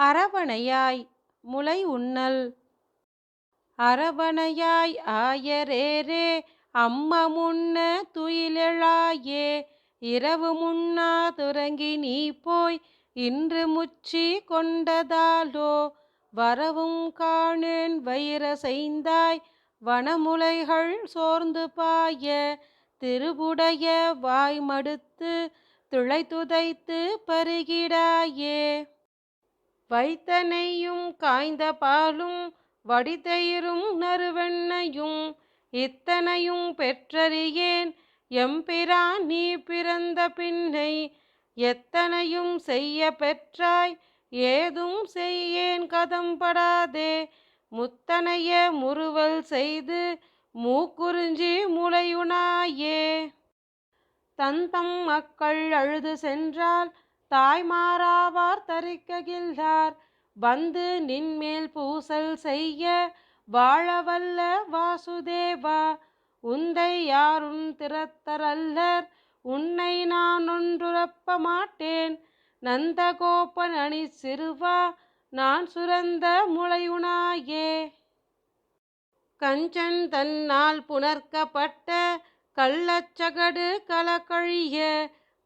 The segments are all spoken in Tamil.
அரவணையாய் முலை உண்ணல். அரவணையாய் ஆயரேரே அம்ம முன்ன துயிலெழாயே. இரவு முன்னா துறங்கி நீ போய் இன்று முச்சி கொண்டதாலோ. வரவும் காணேன் வயிற செய்தாய் வனமுலைகள் சோர்ந்து பாய. திருவுடைய வாய் மடுத்து துளைத்துதைத்து பருகிடாயே. வைத்தனையும் காய்ந்த பாலும் வடிதயிரும் நறுவெண்ணையும் இத்தனையும் பெற்றறியேன். எம்பிரான் நீ பிறந்த பின்னை எத்தனையும் செய்ய பெற்றாய்? ஏதும் செய்யேன் கதம்படாதே முத்தனைய முறுவல் செய்து மூக்குறிஞ்சி முளையுணாயே தந்தம் மக்கள் அழுது சென்றால் தாய்மாராவார் தரிக்ககில்லார் வந்து நின்மேல் பூசல் செய்ய வாழவல்ல வாசுதேவா. உந்தை யாருன் திறத்தரல்லர் உன்னை நான் ஒன்றுரப்ப மாட்டேன். நந்தகோபன் அணி சிறுவா நான் சுரந்த முளையுனாயே கஞ்சன் தன்னால் புணர்க்கப்பட்ட கள்ளச்சகடு கலக்கழிய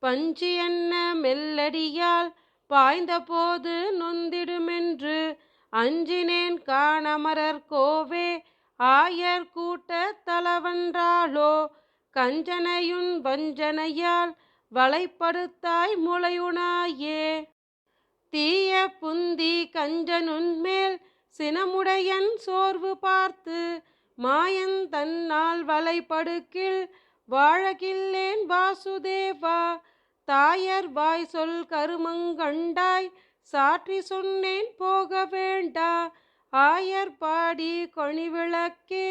பஞ்சு என்ன மெல்லடியால் பாய்ந்தபோது நொந்திடுமென்று அஞ்சினேன் காணமரர் கோவே ஆயர் கூட்ட தலவன்றாளோ கஞ்சனையுன் வஞ்சனையால் வலைப்படுத்தாய் முளையுனாயே. தீய புந்தி கஞ்சனுன்மேல் சினமுடையன் சோர்வு பார்த்து மாயன் தன்னால் வலைப்படுக்கில் வாழகில்லேன் வாசுதேவா தாயர் வாய் சொல் கருமங்கண்டாய் சாற்றி சொன்னேன் போக வேண்டா. ஆயர் பாடி கொணிவிளக்கே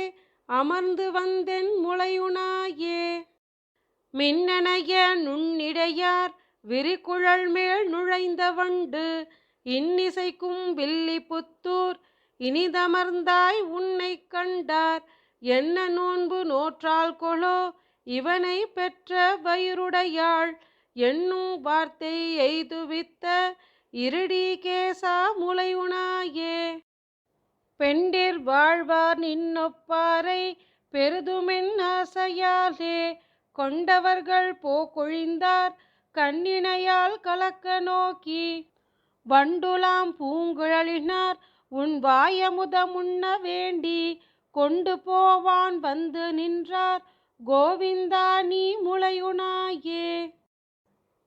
அமர்ந்து வந்தென் முளையுணாயே மின்னணைய நுண்ணிடையார் விரிகுழல் மேல் நுழைந்த வண்டு இன்னிசைக்கும் வில்லி புத்தூர் இனிதமர்ந்தாய் உன்னை கண்டார். என்ன நோன்பு நோற்றால் கொலோ இவனை பெற்ற வயிறுடையாள். என்னும் வார்த்தை எய்துவித்த இருடி கேசா முளையுணாயே பெண்டிர் வாழ்வார் நின்னொப்பாரை பெருதுமென் ஆசையாலே. கொண்டவர்கள் போக்கொழிந்தார் கண்ணினையால் கலக்க நோக்கி. வண்டுலாம் பூங்குழலினார் உன் வாயமுதமுண்ண வேண்டி. கொண்டு போவான் வந்து நின்றார் கோவிந்தா நீ முளை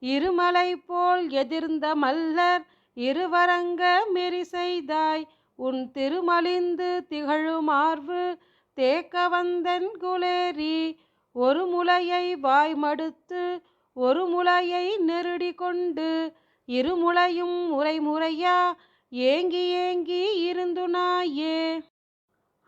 இருமலை போல் எதிர்ந்த மல்லர் இருவரங்க மெரி செய்தாய் உன் திருமலிந்து திகழுமார்வு தேக்க வந்தன் குலேரி ஒரு முலையை வாய் மடுத்து ஒரு முலையை நெருடி கொண்டு இருமுலையும் முறைமுறையா ஏங்கி ஏங்கி இருந்துனாயே.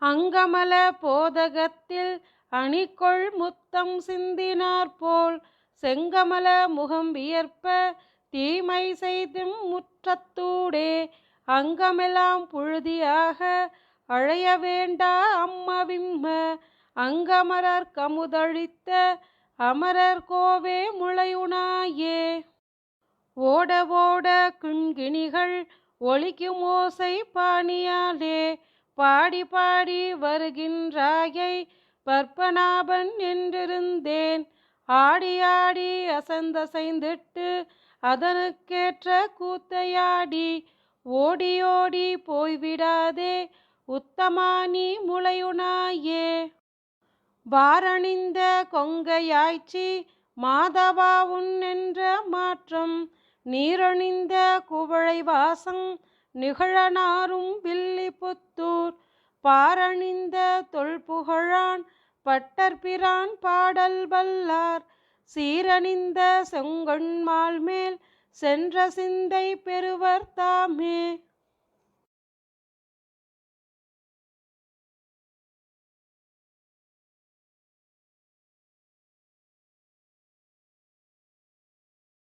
அங்கமல போதகத்தில் அணிக்கொள் முத்தம் சிந்தினார் போல் செங்கமல முகம் வியர்ப்ப தீமை செய்தும் முற்றத்தூடே அங்கமெல்லாம் புழுதியாக அழைய வேண்டா அம்மவிம்ம அங்கமரர் கமுதழித்த அமரர் கோவே முளையுணாயே ஓட ஓட கிண்கிணிகள் ஒலிக்கும் ஓசை பாணியாலே. பாடி பாடி வருகின்றாயை பற்பநாபன் என்றிருந்தேன். ஆடி ஆடி அசந்தசைந்திட்டு அதனுக்கேற்ற கூத்தையாடி ஓடி ஓடி போய்விடாதே உத்தமானி முளையுனாயே பாரணிந்த கொங்கையாய்ச்சி மாதவா உன் என்ற மாற்றம் நீரணிந்த குவளை வாசம் நிகழனாரும் வில்லி புத்தூர் பாரணிந்த தொல்புகழான் பட்டர்பிரான் பாடல் வல்லார். சீரணிந்த செங்கொண்மால் மேல் சென்ற சிந்தை பெறுவர் தாமே.